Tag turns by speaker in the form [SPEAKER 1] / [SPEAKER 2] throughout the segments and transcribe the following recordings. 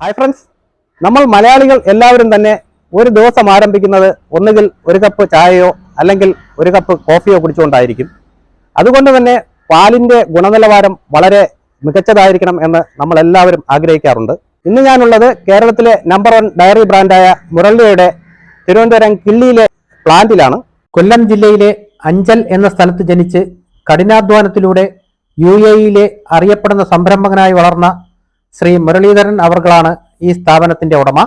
[SPEAKER 1] Hi friends നമ്മൾ മലയാളികൾ എല്ലാവരും തന്നെ ഒരു ദിവസം ആരംഭിക്കുന്നത് ഒന്നുകിൽ ഒരു കപ്പ് ചായയോ അല്ലെങ്കിൽ ഒരു കപ്പ് കോഫിയോ കുടിച്ചുകൊണ്ടായിരിക്കും. അതുകൊണ്ട് തന്നെ പാലിന്റെ ഗുണനിലവാരം വളരെ മികച്ചതായിരിക്കണം എന്ന് നമ്മൾ എല്ലാവരും ആഗ്രഹിക്കാറുണ്ട്. ഇന്ന് ഞാനുള്ളത് കേരളത്തിലെ നമ്പർ വൺ ഡയറി ബ്രാൻഡായ മുരളിയുടെ തിരുവനന്തപുരം കിള്ളിയിലെ പ്ലാന്റിലാണ്. കൊല്ലം ജില്ലയിലെ അഞ്ചൽ എന്ന സ്ഥലത്ത് ജനിച്ച് കഠിനാധ്വാനത്തിലൂടെ യു എയിലെ അറിയപ്പെടുന്ന സംരംഭകനായി വളർന്ന ശ്രീ മുരളീധരൻ അവർകളാണ് ഈ സ്ഥാപനത്തിന്റെ ഉടമ.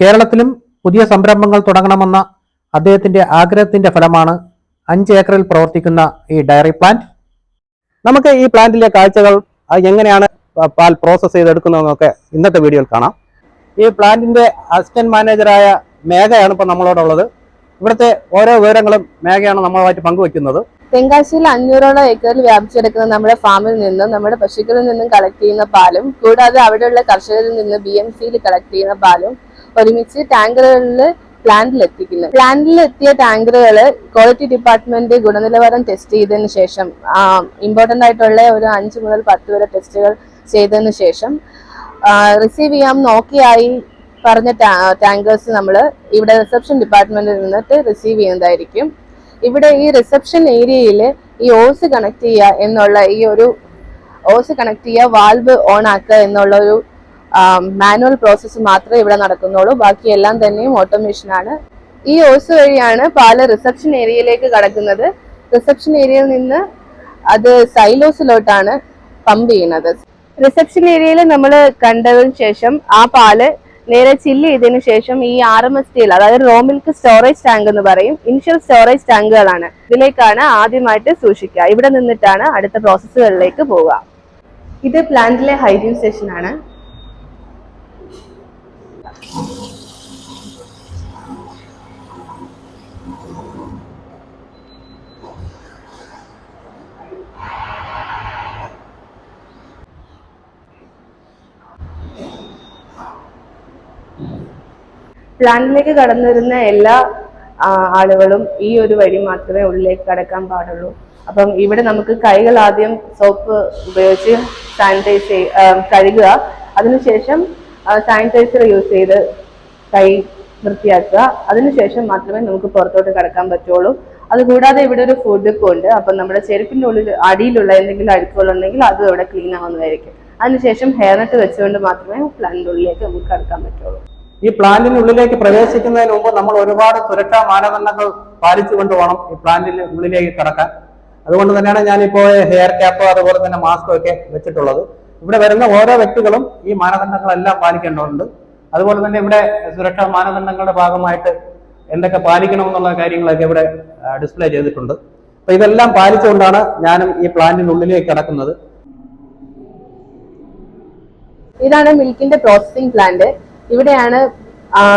[SPEAKER 1] കേരളത്തിലും പുതിയ സംരംഭങ്ങൾ തുടങ്ങണമെന്ന അദ്ദേഹത്തിന്റെ ആഗ്രഹത്തിന്റെ ഫലമാണ് അഞ്ച് ഏക്കറിൽ പ്രവർത്തിക്കുന്ന ഈ ഡയറി പ്ലാന്റ്. നമുക്ക് ഈ പ്ലാന്റിലെ കാഴ്ചകൾ എങ്ങനെയാണ് പാൽ പ്രോസസ്സ് ചെയ്തെടുക്കുന്നതെന്നൊക്കെ ഇന്നത്തെ വീഡിയോയിൽ കാണാം. ഈ പ്ലാന്റിന്റെ അസിസ്റ്റന്റ് മാനേജറായ മേഘയാണ് ഇപ്പോൾ നമ്മളോടുള്ളത്. ഇവിടുത്തെ ഓരോ വിവരങ്ങളും മേഘയാണ് നമ്മളുമായിട്ട് പങ്കുവെക്കുന്നത്.
[SPEAKER 2] തെങ്കാശിയിൽ അഞ്ഞൂറോളം ഏക്കറിൽ വ്യാപിച്ചെടുക്കുന്ന നമ്മുടെ ഫാമിൽ നിന്നും നമ്മുടെ പശുക്കളിൽ നിന്നും കളക്ട് ചെയ്യുന്ന പാലും കൂടാതെ അവിടെയുള്ള കർഷകരിൽ നിന്ന് ബി എം സിയിൽ കളക്ട് ചെയ്യുന്ന പാലും ഒരുമിച്ച് ടാങ്കറുകളിൽ പ്ലാന്റിൽ എത്തിക്കുന്നു. പ്ലാന്റിൽ എത്തിയ ടാങ്കറുകൾ ക്വാളിറ്റി ഡിപ്പാർട്ട്മെന്റ് ഗുണനിലവാരം ടെസ്റ്റ് ചെയ്തതിന് ശേഷം ഇമ്പോർട്ടന്റ് ആയിട്ടുള്ള ഒരു അഞ്ച് മുതൽ പത്ത് വരെ ടെസ്റ്റുകൾ ചെയ്തതിന് ശേഷം റിസീവ് ചെയ്യാൻ നോക്കിയായി പറഞ്ഞ ടാങ്കേഴ്സ് നമ്മൾ ഇവിടെ റിസപ്ഷൻ ഡിപ്പാർട്ട്മെന്റിൽ നിന്നിട്ട് റിസീവ് ചെയ്യുന്നതായിരിക്കും. ഇവിടെ ഈ റിസപ്ഷൻ ഏരിയയിൽ ഈ ഓസ് കണക്ട് ചെയ്യുക എന്നുള്ള ഈ ഒരു ഓസ് കണക്ട് ചെയ്യുക വാൽവ് ഓൺ ആക്കുക എന്നുള്ള ഒരു മാനുവൽ പ്രോസസ്സ് മാത്രമേ ഇവിടെ നടക്കുന്നുള്ളൂ. ബാക്കി എല്ലാം തന്നെയും ഓട്ടോമേഷൻ ആണ്. ഈ ഓസ് വഴിയാണ് പാൽ റിസപ്ഷൻ ഏരിയയിലേക്ക് കടക്കുന്നത്. റിസപ്ഷൻ ഏരിയയിൽ നിന്ന് അത് സൈലോസിലോട്ടാണ് പമ്പ് ചെയ്യുന്നത്. റിസപ്ഷൻ ഏരിയയിൽ നമ്മൾ കണ്ടതിന് ശേഷം ആ പാൽ നേരെ ചില്ല് ചെയ്തതിനു ശേഷം ഈ ആർ എം എസ് ടിയിൽ അതായത് റോ മിൽക്ക് സ്റ്റോറേജ് ടാങ്ക് എന്ന് പറയും ഇനിഷ്യൽ സ്റ്റോറേജ് ടാങ്കുകളാണ് ഇതിലേക്കാണ് ആദ്യമായിട്ട് സൂക്ഷിക്കുക. ഇവിടെ നിന്നിട്ടാണ് അടുത്ത പ്രോസസ്സുകളിലേക്ക് പോവുക. ഇത് പ്ലാന്റിലെ ഹൈജീൻ സ്റ്റേഷൻ ആണ് പ്ലാന്റിലേക്ക് കടന്നു വരുന്ന എല്ലാ ആളുകളും ഈ ഒരു വഴി മാത്രമേ ഉള്ളിലേക്ക് കടക്കാൻ പാടുള്ളൂ. അപ്പം ഇവിടെ നമുക്ക് കൈകൾ ആദ്യം സോപ്പ് ഉപയോഗിച്ച് സാനിറ്റൈസ് കഴുകുക. അതിനുശേഷം സാനിറ്റൈസർ യൂസ് ചെയ്ത് കൈ വൃത്തിയാക്കുക. അതിനുശേഷം മാത്രമേ നമുക്ക് പുറത്തോട്ട് കടക്കാൻ പറ്റുള്ളൂ. അതുകൂടാതെ ഇവിടെ ഒരു ഫുഡ് പോയിന്റ് ഉണ്ട്. അപ്പം നമ്മുടെ ചെരുപ്പിന്റെ ഉള്ളിൽ അടിയിലുള്ള എന്തെങ്കിലും അഴുക്കുകളുണ്ടെങ്കിൽ അതും ഇവിടെ ക്ലീൻ ആവുന്നതായിരിക്കും. അതിനുശേഷം ഹെയർ നെറ്റ് വെച്ചുകൊണ്ട് മാത്രമേ പ്ലാനിന്റെ ഉള്ളിലേക്ക് നമുക്ക് കടക്കാൻ പറ്റുള്ളൂ.
[SPEAKER 1] ഈ പ്ലാന്റിനുള്ളിലേക്ക് പ്രവേശിക്കുന്നതിന് മുമ്പ് നമ്മൾ ഒരുപാട് സുരക്ഷാ മാനദണ്ഡങ്ങൾ പാലിച്ചുകൊണ്ട് വേണം ഈ പ്ലാന്റിന് ഉള്ളിലേക്ക് കടക്കാൻ. അതുകൊണ്ട് തന്നെയാണ് ഞാനിപ്പോൾ ഹെയർ ക്യാപ്പ് അതുപോലെ തന്നെ മാസ്ക് ഒക്കെ വെച്ചിട്ടുള്ളത്. ഇവിടെ വരുന്ന ഓരോ വ്യക്തികളും ഈ മാനദണ്ഡങ്ങളെല്ലാം പാലിക്കേണ്ടതുണ്ട്. അതുപോലെ തന്നെ ഇവിടെ സുരക്ഷാ മാനദണ്ഡങ്ങളുടെ ഭാഗമായിട്ട് എന്തൊക്കെ പാലിക്കണം എന്നുള്ള കാര്യങ്ങളൊക്കെ ഇവിടെ ഡിസ്പ്ലേ ചെയ്തിട്ടുണ്ട്. അപ്പൊ ഇതെല്ലാം പാലിച്ചുകൊണ്ടാണ് ഞാനും ഈ പ്ലാന്റിനുള്ളിലേക്ക് കടക്കുന്നത്.
[SPEAKER 2] ഇതാണ് മിൽക്കിന്റെ പ്രോസസിംഗ് പ്ലാന്റ് ഇവിടെയാണ്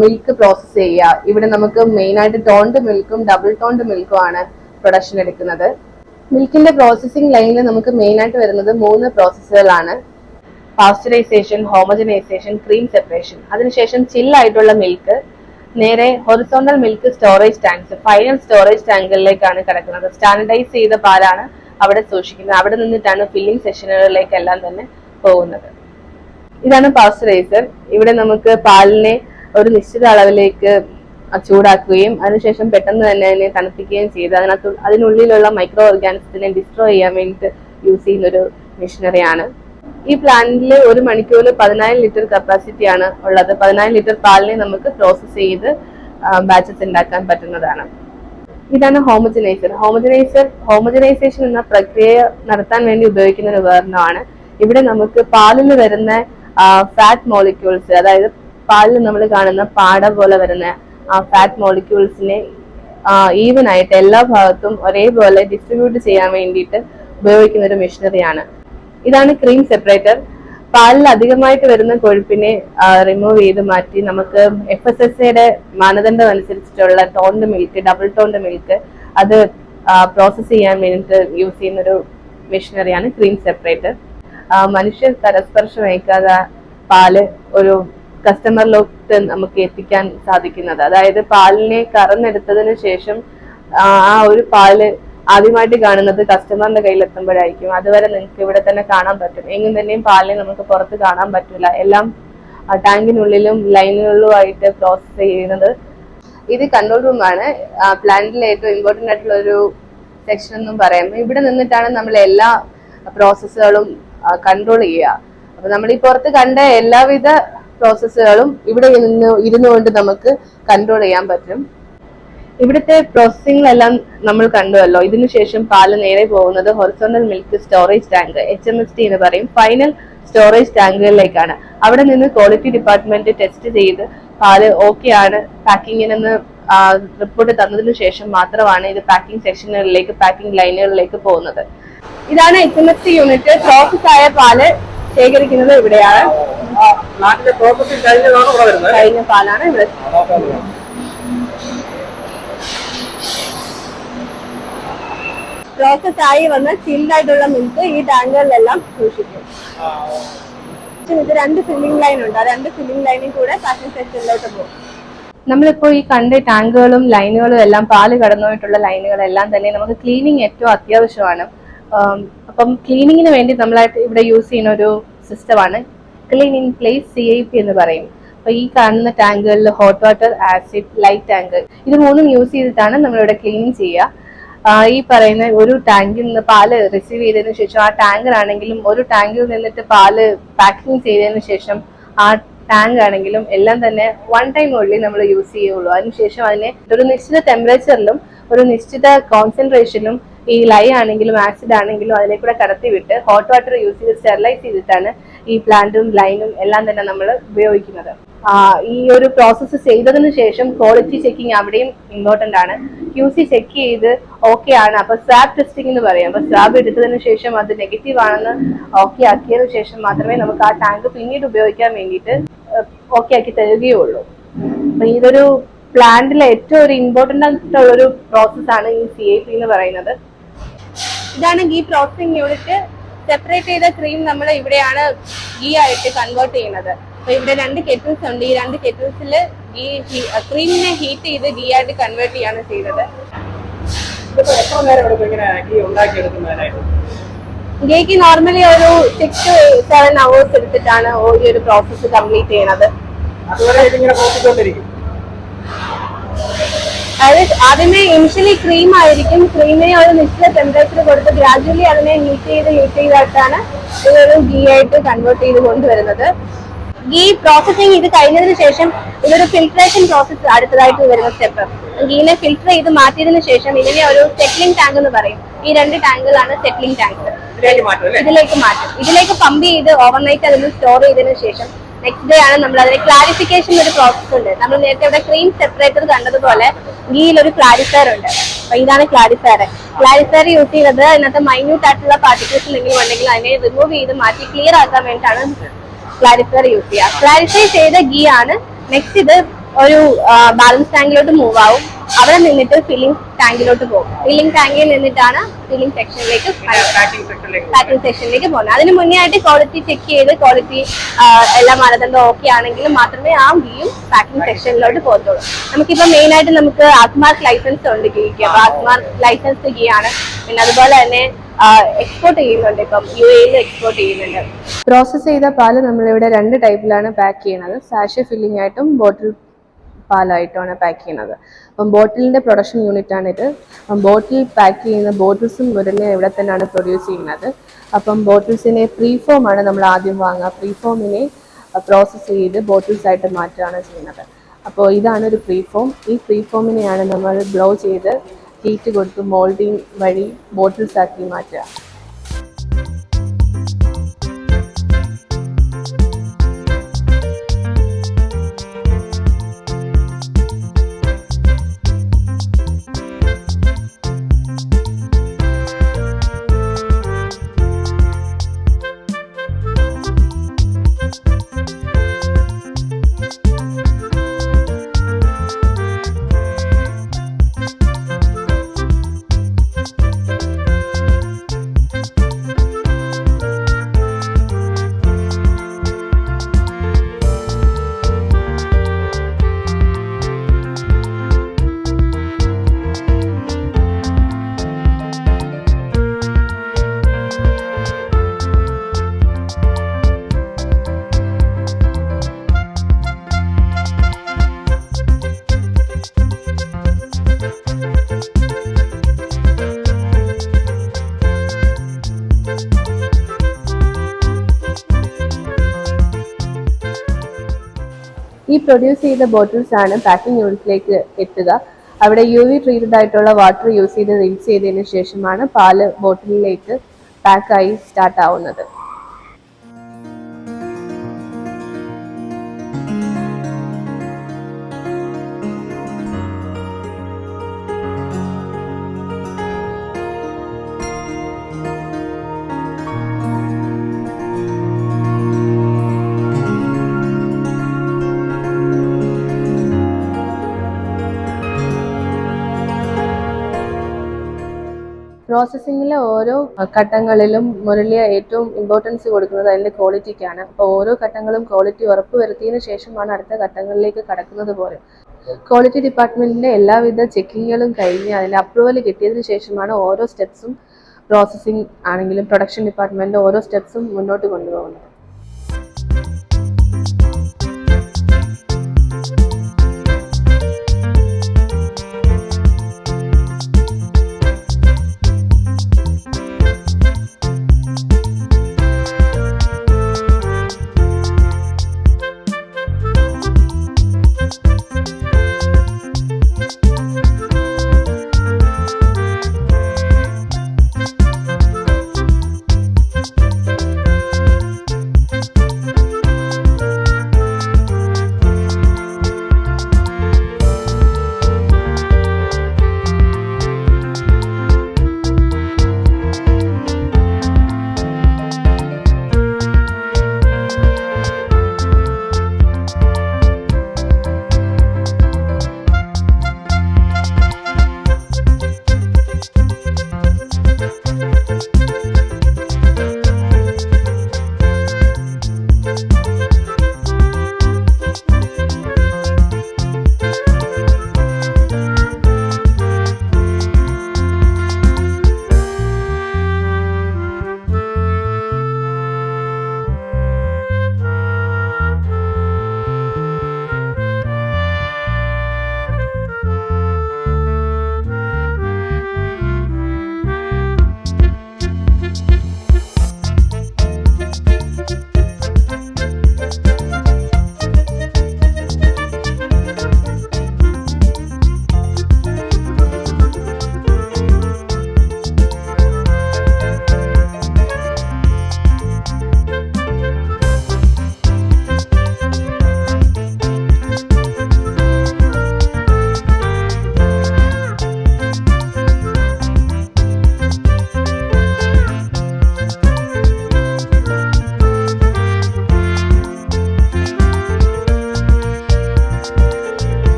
[SPEAKER 2] മിൽക്ക് പ്രോസസ് ചെയ്യുക. ഇവിടെ നമുക്ക് മെയിൻ ആയിട്ട് ടോണ്ട് മിൽക്കും ഡബിൾ ടോണ്ട് മിൽക്കും ആണ് പ്രൊഡക്ഷൻ എടുക്കുന്നത്. മിൽക്കിന്റെ പ്രോസസ്സിംഗ് ലൈനിൽ നമുക്ക് മെയിൻ ആയിട്ട് വരുന്നത് മൂന്ന് പ്രോസസ്സുകളാണ് പാസ്ചറൈസേഷൻ ഹോമജനൈസേഷൻ ക്രീം സെപ്പറേഷൻ അതിനുശേഷം ചില്ലായിട്ടുള്ള മിൽക്ക് നേരെ horizontal milk storage tanks final storage ടാങ്കുകളിലേക്കാണ് കിടക്കുന്നത്. സ്റ്റാൻഡർഡൈസ് ചെയ്ത പാലാണ് അവിടെ സൂക്ഷിക്കുന്നത്. അവിടെ നിന്നിട്ടാണ് ഫില്ലിംഗ് സെഷനുകളിലേക്കെല്ലാം തന്നെ പോകുന്നത്. ഇതാണ് പാസ്റ്ററൈസർ ഇവിടെ നമുക്ക് പാലിനെ ഒരു നിശ്ചിത അളവിലേക്ക് ചൂടാക്കുകയും അതിനുശേഷം പെട്ടെന്ന് തന്നെ അതിനെ തണുപ്പിക്കുകയും ചെയ്ത് അതിനകത്ത് അതിനുള്ളിലുള്ള മൈക്രോ ഓർഗാനിസത്തിനെ ഡിസ്ട്രോയ് ചെയ്യാൻ വേണ്ടിയിട്ട് യൂസ് ചെയ്യുന്ന ഒരു മെഷീനറിയാണ് ഈ പ്ലാന്റിൽ ഒരു മണിക്കൂറിൽ പതിനായിരം ലിറ്റർ കപ്പാസിറ്റി ആണ് ഉള്ളത്. പതിനായിരം ലിറ്റർ പാലിനെ നമുക്ക് പ്രോസസ്സ് ചെയ്ത് ബാച്ചസ് ഉണ്ടാക്കാൻ പറ്റുന്നതാണ്. ഇതാണ് ഹോമജനൈസർ ഹോമജനൈസർ ഹോമജനൈസേഷൻ എന്ന പ്രക്രിയ നടത്താൻ വേണ്ടി ഉപയോഗിക്കുന്ന ഒരു ഉപകരണമാണ്. ഇവിടെ നമുക്ക് പാലിൽ വരുന്ന ഫാറ്റ് മോളിക്യൂൾസ് അതായത് പാലിൽ നമ്മൾ കാണുന്ന പാട പോലെ വരുന്ന ആ ഫാറ്റ് മോളിക്യൂൾസിനെ ഈവൻ ആയിട്ട് എല്ലാ ഭാഗത്തും ഒരേപോലെ ഡിസ്ട്രിബ്യൂട്ട് ചെയ്യാൻ വേണ്ടിയിട്ട് ഉപയോഗിക്കുന്ന ഒരു മെഷീനറിയാണ് ഇതാണ് ക്രീം സെപ്പറേറ്റർ പാലിൽ അധികമായിട്ട് വരുന്ന കൊഴുപ്പിനെ റിമൂവ് ചെയ്ത് മാറ്റി നമുക്ക് എഫ് എസ് എസ് എയുടെ മാനദണ്ഡം അനുസരിച്ചിട്ടുള്ള toned milk double toned milk അത് പ്രോസസ്സ് ചെയ്യാൻ വേണ്ടിയിട്ട് യൂസ് ചെയ്യുന്ന ഒരു മെഷീനറിയാണ് ക്രീം സെപ്പറേറ്റർ മനുഷ്യർ പരസ്പർശം വഹിക്കാതെ പാൽ ഒരു കസ്റ്റമറിലോട്ട് നമുക്ക് എത്തിക്കാൻ സാധിക്കുന്നത്. അതായത് പാലിനെ കറന്നെടുത്തതിന് ശേഷം ആ ആ ഒരു പാൽ ആദ്യമായിട്ട് കാണുന്നത് കസ്റ്റമറിന്റെ കയ്യിൽ എത്തുമ്പോഴായിരിക്കും അതുവരെ നിങ്ങൾക്ക് ഇവിടെ തന്നെ കാണാൻ പറ്റും. എങ്ങും തന്നെയും പാലിനെ നമുക്ക് പുറത്ത് കാണാൻ പറ്റില്ല എല്ലാം ടാങ്കിനുള്ളിലും ലൈനുകളിലുമായിട്ട് പ്രോസസ്സ് ചെയ്യുന്നത് ഇത് കൺട്രോൾ റൂമാണ് പ്ലാന്റിലെ ഏറ്റവും ഇമ്പോർട്ടന്റ് ആയിട്ടുള്ള ഒരു സെക്ഷൻ എന്നും പറയാം. ഇവിടെ നിന്നിട്ടാണ് നമ്മൾ എല്ലാ പ്രോസസ്സുകളും കൺട്രോൾ ചെയ്യുക. അപ്പൊ നമ്മൾ ഈ പുറത്ത് കണ്ട എല്ലാവിധ പ്രോസസ്സുകളും ഇവിടെ നിന്ന് ഇരുന്നു കൊണ്ട് നമുക്ക് കൺട്രോൾ ചെയ്യാൻ പറ്റും. ഇവിടുത്തെ പ്രോസസ്സിംഗിലെല്ലാം നമ്മൾ കണ്ടുവല്ലോ. ഇതിനുശേഷം പാൽ നേരെ പോകുന്നത് horizontal milk storage tank H M S T എന്ന് പറയും. ഫൈനൽ സ്റ്റോറേജ് ടാങ്കുകളിലേക്കാണ് അവിടെ നിന്ന് ക്വാളിറ്റി ഡിപ്പാർട്ട്മെന്റ് ടെസ്റ്റ് ചെയ്ത് പാൽ ഓക്കെ ആണ്. പാക്കിങ്ങിനെന്ന് റിപ്പോർട്ട് തന്നതിനു ശേഷം മാത്രമാണ് ഇത് പാക്കിംഗ് സെക്ഷനുകളിലേക്ക് പാക്കിംഗ് ലൈനുകളിലേക്ക് പോകുന്നത്. ഇതാണ് H M S T unit. Process ആയ പാൽ ശേഖരിക്കുന്നത് ഇവിടെയാണ്. കഴിഞ്ഞ പാലാണ് ഇവിടെ. പ്രോസസ് ആയി വന്ന ചിൽഡ് ആയിട്ടുള്ള മിൽക്ക് ഈ ടാങ്കുകളിലെല്ലാം സൂക്ഷിക്കും. ഇത് രണ്ട് ഫില്ലിംഗ് ലൈൻ ഉണ്ട്. ആ രണ്ട് ഫില്ലിംഗ് ലൈനിൽ കൂടെ പാക്കിംഗ് സെക്ഷനിലോട്ട് പോകും. നമ്മളിപ്പോൾ ഈ കണ്ട ടാങ്കുകളും ലൈനുകളും എല്ലാം പാൽ കടന്നുപോയിട്ടുള്ള ലൈനുകളെല്ലാം തന്നെ നമുക്ക് ക്ലീനിങ് ഏറ്റവും അത്യാവശ്യമാണ്. അപ്പം ക്ലീനിങ്ങിന് വേണ്ടി നമ്മളായിട്ട് ഇവിടെ യൂസ് ചെയ്യുന്ന ഒരു സിസ്റ്റമാണ് clean in place C I P എന്ന് പറയും. അപ്പൊ ഈ കാണുന്ന ടാങ്കുകളിൽ hot water acid light tank ഇത് മൂന്നും യൂസ് ചെയ്തിട്ടാണ് നമ്മളിവിടെ ക്ലീനിങ് ചെയ്യുക. ഈ പറയുന്ന ഒരു ടാങ്കിൽ നിന്ന് പാൽ റിസീവ് ചെയ്തതിനു ശേഷം ആ ടാങ്കിലാണെങ്കിലും ഒരു ടാങ്കിൽ നിന്നിട്ട് പാൽ പാക്കിംഗ് ചെയ്തതിനു ശേഷം ആ ടാങ്ക് ആണെങ്കിലും എല്ലാം തന്നെ വൺ ടൈം ഉള്ളിൽ നമ്മൾ യൂസ് ചെയ്യുള്ളൂ. അതിനുശേഷം അതിനെ ഒരു നിശ്ചിത ടെമ്പറേച്ചറിലും ഒരു നിശ്ചിത കോൺസെൻട്രേഷനിലും ഈ ലൈ ആണെങ്കിലും ആസിഡ് ആണെങ്കിലും അതിനെ കൂടെ കടത്തി വിട്ട് ഹോട്ട് വാട്ടർ യൂസ് ചെയ്ത് സ്റ്റെറിലൈസ് ചെയ്തിട്ടാണ് ഈ പ്ലാന്റും ലൈനും എല്ലാം തന്നെ നമ്മൾ ഉപയോഗിക്കുന്നത്. ഈ ഒരു പ്രോസസ്സ് ചെയ്തതിനു ശേഷം ക്വാളിറ്റി ചെക്കിങ് അവിടെയും ഇമ്പോർട്ടന്റ് ആണ്. ക്യു സി ചെക്ക് ചെയ്ത് ഓക്കെ ആണ്. അപ്പൊ സ്വാബ് ടെസ്റ്റിംഗ് എന്ന് പറയാം. അപ്പൊ സ്വാബ് എടുത്തതിന് ശേഷം അത് നെഗറ്റീവ് ആണെന്ന് ഓക്കെ ആക്കിയതിനു ശേഷം മാത്രമേ നമുക്ക് ആ ടാങ്ക് പിന്നീട് ഉപയോഗിക്കാൻ വേണ്ടിയിട്ട് ഓക്കെ ആക്കി തരികയുള്ളൂ. അപ്പൊ ഇതൊരു പ്ലാന്റിലെ ഏറ്റവും ഒരു ഇമ്പോർട്ടന്റ് ആയിട്ടുള്ള ഒരു പ്രോസസ്സാണ് ഈ സി ഐ പി എന്ന് പറയുന്നത്. ഇതാണ് ഗീ പ്രോസസിങ് യൂണിറ്റ് സെപ്പറേറ്റ് ചെയ്ത ക്രീം നമ്മൾ ഇവിടെയാണ് ഗീ ആയിട്ട് കൺവേർട്ട് ചെയ്യുന്നത്. അപ്പൊ ഇവിടെ രണ്ട് കെറ്റിൽസ് ഉണ്ട്. ഈ രണ്ട് കെറ്റിൽസിൽ ഗീ ക്രീമിനെ ഹീറ്റ് ചെയ്ത് ഗീ ആയിട്ട് കൺവേർട്ട് ചെയ്യാണ്
[SPEAKER 1] ചെയ്തത്.
[SPEAKER 2] ഗീക്ക് നോർമലി ഒരു സിക്സ് ടു സെവൻ അവേഴ്സ് എടുത്തിട്ടാണ് ഈ ഒരു പ്രോസസ്സ് കംപ്ലീറ്റ്
[SPEAKER 1] പ്രവർത്തിച്ചുകൊണ്ടിരിക്കും
[SPEAKER 2] അതായത് ആദ്യമേ ഇനിഷ്യലി ക്രീം ആയിരിക്കും. ക്രീമിനെ ഒരു നിശ്ചിത ടെമ്പറേച്ചർ കൊടുത്ത് ഗ്രാജുവലി അതിനെ ഹീറ്റ് ചെയ്ത് ഹീറ്റ് ചെയ്തായിട്ടാണ് ഇതൊരു ഗീ ആയിട്ട് കൺവേർട്ട് ചെയ്ത് കൊണ്ടുവരുന്നത്. ഗീ പ്രോസസ്സിങ് ഇത് കഴിഞ്ഞതിന് ശേഷം ഇതൊരു ഫിൽട്രേഷൻ പ്രോസസ്സ് അടുത്തതായിട്ട് വരുന്ന സ്റ്റെപ്പ് ഗീനെ ഫിൽട്ടർ ചെയ്ത് മാറ്റിയതിനു ശേഷം ഇതിനെ ഒരു സെറ്റിലിംഗ് ടാങ്ക് എന്ന് പറയും. ഈ രണ്ട് ടാങ്കുകളാണ് സെറ്റിലിംഗ് ടാങ്ക്
[SPEAKER 1] ഇതിലേക്ക് മാറ്റും അല്ലേ?
[SPEAKER 2] ഇതിലേക്ക് മാറ്റും. ഇതിലേക്ക് പമ്പ് ചെയ്ത് ഓവർനൈറ്റ് അതിൽ സ്റ്റോർ ചെയ്തതിനു ശേഷം നെക്സ്റ്റ് ഡേ ആണ് നമ്മൾ അതിന് ക്ലാരിഫിക്കേഷൻ ഒരു പ്രോസസ് ഉണ്ട്. നമ്മൾ നേരത്തെ ഇവിടെ ക്രീം സെപ്പറേറ്റർ കണ്ടതുപോലെ ഗീയിൽ ഒരു ക്ലാരിഫയർ ഉണ്ട്. അപ്പൊ ഇതാണ് ക്ലാരിഫയർ ക്ലാരിഫയർ യൂസ് ചെയ്യുന്നത് ഇന്നത്തെ മൈന്യൂട്ട് ആയിട്ടുള്ള പാർട്ടിക്കിൾസ് എന്തെങ്കിലും ഉണ്ടെങ്കിൽ അതിനെ റിമൂവ് ചെയ്ത് മാറ്റി ക്ലിയർ ആക്കാൻ വേണ്ടിയിട്ടാണ് ക്ലാരിഫയർ യൂസ് ചെയ്യുക. ക്ലാരിഫൈ ചെയ്ത ഗീ ആണ്. നെക്സ്റ്റ് ഇത് ഒരു ബാലൻസ് ടാങ്കിലോട്ട് മൂവ് ആവും. അവിടെ നിന്നിട്ട് ഫില്ലിംഗ് ടാങ്കിലോട്ട് പോകും. ഫില്ലിംഗ് ടാങ്കിൽ നിന്നിട്ടാണ് ഫില്ലിംഗ് സെക്ഷനിലേക്ക്
[SPEAKER 1] പാക്കിംഗ് സെക്ഷനിലേക്ക്
[SPEAKER 2] പോകുന്നത്. അതിന് മുന്നേ ആയിട്ട് ക്വാളിറ്റി ചെക്ക് ചെയ്ത് ക്വാളിറ്റി എല്ലാ മാനദണ്ഡം ഓക്കെ ആണെങ്കിൽ മാത്രമേ ആ ഗീയും പാക്കിംഗ് സെക്ഷനിലോട്ട് പോകത്തുള്ളൂ. നമുക്കിപ്പോ മെയിൻ ആയിട്ട് നമുക്ക് ആത്മാർക്ക് ലൈസൻസ് ഉണ്ട് ഗീക്ക് അപ്പൊ ആത്മാർക്ക് ലൈസൻസ് ഗീ ആണ്. പിന്നെ അതുപോലെ തന്നെ എക്സ്പോർട്ട് ചെയ്യുന്നുണ്ട് ഇപ്പം. യു എയിൽ എക്സ്പോർട്ട് ചെയ്യുന്നുണ്ട്. പ്രോസസ്സ് ചെയ്ത പാൽ നമ്മളിവിടെ രണ്ട് ടൈപ്പിലാണ് പാക്ക് ചെയ്യുന്നത്. സാഷെ ഫില്ലിംഗ് ആയിട്ടും ബോട്ടിൽ പാലായിട്ടാണ് പാക്ക് ചെയ്യുന്നത്. അപ്പം ബോട്ടിലിന്റെ പ്രൊഡക്ഷൻ യൂണിറ്റ് ആണ് ഇത്. അപ്പം ബോട്ടിൽ പാക്ക് ചെയ്യുന്ന ബോട്ടിൽസും ഉടനെ ഇവിടെ തന്നെയാണ് പ്രൊഡ്യൂസ് ചെയ്യുന്നത്. അപ്പം ബോട്ടിൽസിനെ പ്രീ ഫോമാണ് നമ്മൾ ആദ്യം വാങ്ങുക. പ്രീ ഫോമിനെ പ്രോസസ്സ് ചെയ്ത് ബോട്ടിൽസ് ആയിട്ട് മാറ്റുകയാണ് ചെയ്യുന്നത്. അപ്പോൾ ഇതാണ് ഒരു പ്രീ ഫോം ഈ പ്രീ ഫോമിനെയാണ് നമ്മൾ ബ്ലോ ചെയ്ത് ഹീറ്റ് കൊടുത്ത് മോൾഡിങ് വഴി ബോട്ടിൽസ് ആക്കി മാറ്റുക. ഈ പ്രൊഡ്യൂസ് ചെയ്ത ബോട്ടിൽസ് ആണ് പാക്കിംഗ് യൂണിറ്റിലേക്ക് എത്തുക. അവിടെ യു വി ട്രീറ്റഡ് ആയിട്ടുള്ള വാട്ടർ യൂസ് ചെയ്ത് റിൻസ് ചെയ്തതിന് ശേഷമാണ് പാൽ ബോട്ടിലിലേക്ക് പാക്കായി സ്റ്റാർട്ട് ആവുന്നത്. പ്രോസസ്സിങ്ങിലെ ഓരോ ഘട്ടങ്ങളിലും മുരളിയ ഏറ്റവും ഇമ്പോർട്ടൻസ് കൊടുക്കുന്നത് അതിന്റെ ക്വാളിറ്റിക്കാണ് അപ്പോൾ ഓരോ ഘട്ടങ്ങളും ക്വാളിറ്റി ഉറപ്പുവരുത്തിയതിനു ശേഷമാണ് അടുത്ത ഘട്ടങ്ങളിലേക്ക് കടക്കുന്നത് പോലെ. ക്വാളിറ്റി ഡിപ്പാർട്ട്മെന്റിന്റെ എല്ലാവിധ ചെക്കിങ്ങുകളും കഴിഞ്ഞ് അതിന്റെ അപ്രൂവൽ കിട്ടിയതിനു ശേഷമാണ് ഓരോ സ്റ്റെപ്സും പ്രോസസ്സിംഗ് ആണെങ്കിലും പ്രൊഡക്ഷൻ ഡിപ്പാർട്ട്മെന്റിന്റെ ഓരോ സ്റ്റെപ്സും മുന്നോട്ട് കൊണ്ടുപോകുന്നത്.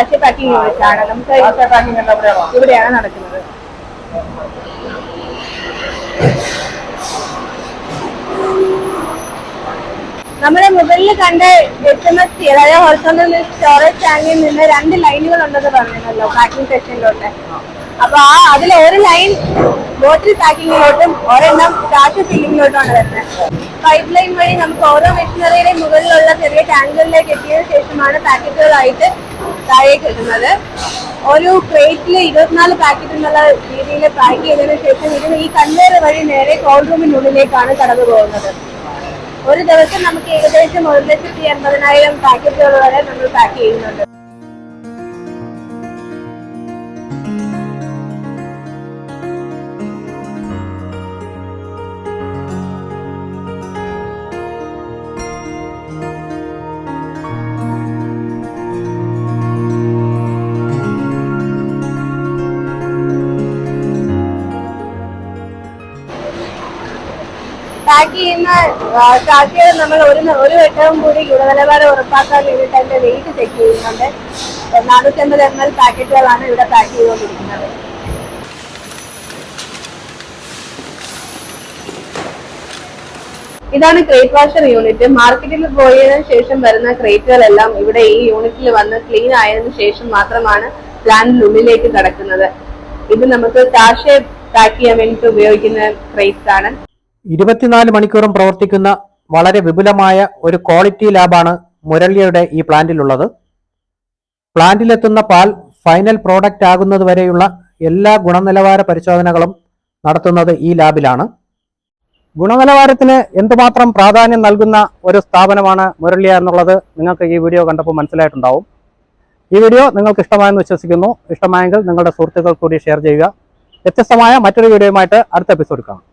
[SPEAKER 2] സാക്ഷി പാക്കിംഗ് യൂണിറ്റ് ആണ് നമുക്ക് ഇവിടെയാണ്? നടക്കുന്നത്. നമ്മുടെ മുകളിൽ കണ്ട എച്ച് എം എസ് അതായത് ഹോർസോണൽ സ്റ്റോറേജ് ടാങ്കിൽ നിന്ന് രണ്ട് ലൈനുകൾ ഉണ്ടെന്ന് പറഞ്ഞിരുന്നല്ലോ പാക്കിംഗ് സെക്ഷനിലോട്ട് അപ്പൊ ആ അതിൽ ഒരു ലൈൻ ബോട്ടിൽ പാക്കിങ്ങിലോട്ടും ഒരെണ്ണം കാശ് ഫില്ലിങ്ങിലോട്ടുമാണ് വരുന്നത്. പൈപ്പ് ലൈൻ വഴി നമുക്ക് ഓരോ മെഷീനറിയുടെ മുകളിലുള്ള ചെറിയ ടാങ്കുകളിലേക്ക് എത്തിയതിനു ശേഷമാണ് പാക്കറ്റുകളായിട്ട് താഴേക്ക് എത്തുന്നത് ഒരു ക്രേറ്റിൽ ഇരുപത്തിനാല് പാക്കറ്റ് എന്നുള്ള രീതിയിൽ പാക്ക് ചെയ്തതിനു ശേഷം ഇതിന് ഈ കൺവെയർ വഴി നേരെ കോൾഡ് റൂമിനുള്ളിലേക്കാണ് കടന്നു പോകുന്നത്. ഒരു ദിവസം നമുക്ക് ഏകദേശം ഒരു ലക്ഷത്തി എൺപതിനായിരം പാക്കറ്റുകൾ വരെ നമ്മൾ പാക്ക് ചെയ്യുന്നുണ്ട്. പാക്ക് ചെയ്യുന്ന ചാക്കികൾ നമ്മൾ ഒരു ഒരു വട്ടവും കൂടി ഗുണനിലവാരം ഉറപ്പാക്കാൻ വേണ്ടിയിട്ട് അതിന്റെ വെയിറ്റ് ചെക്ക് ചെയ്യുന്നുണ്ട്. നാനൂറ്റമ്പത് എം എൽ പാക്കറ്റുകളാണ് ഇവിടെ പാക്ക് ചെയ്തുകൊണ്ടിരിക്കുന്നത്. ഇതാണ് ക്രേറ്റ് വാഷർ യൂണിറ്റ് മാർക്കറ്റിൽ പോയതിനു ശേഷം വരുന്ന ക്രേറ്റുകളെല്ലാം ഇവിടെ ഈ യൂണിറ്റിൽ വന്ന് ക്ലീൻ ആയതിനു ശേഷം മാത്രമാണ് പ്ലാന്റിനുള്ളിലേക്ക് കടക്കുന്നത്. ഇത് നമുക്ക് ചാഷെ പാക്ക് ചെയ്യാൻ വേണ്ടിയിട്ട് ഉപയോഗിക്കുന്ന ക്രേറ്റ്സ് ആണ്.
[SPEAKER 1] ഇരുപത്തിനാല് മണിക്കൂറും പ്രവർത്തിക്കുന്ന വളരെ വിപുലമായ ഒരു ക്വാളിറ്റി ലാബാണ് മുരളിയുടെ ഈ പ്ലാന്റിലുള്ളത്. പ്ലാന്റിലെത്തുന്ന പാൽ ഫൈനൽ പ്രോഡക്റ്റ് ആകുന്നത് വരെയുള്ള എല്ലാ ഗുണനിലവാര പരിശോധനകളും നടത്തുന്നത് ഈ ലാബിലാണ്. ഗുണനിലവാരത്തിന് എന്തുമാത്രം പ്രാധാന്യം നൽകുന്ന ഒരു സ്ഥാപനമാണ് മുരളിയ എന്നുള്ളത് നിങ്ങൾക്ക് ഈ വീഡിയോ കണ്ടപ്പോൾ മനസ്സിലായിട്ടുണ്ടാവും. ഈ വീഡിയോ നിങ്ങൾക്ക് ഇഷ്ടമായെന്ന് വിശ്വസിക്കുന്നു. ഇഷ്ടമായെങ്കിൽ നിങ്ങളുടെ സുഹൃത്തുക്കൾ കൂടി ഷെയർ ചെയ്യുക. വ്യത്യസ്തമായ മറ്റൊരു വീഡിയോയുമായിട്ട് അടുത്ത എപ്പിസോഡ് കാണാം.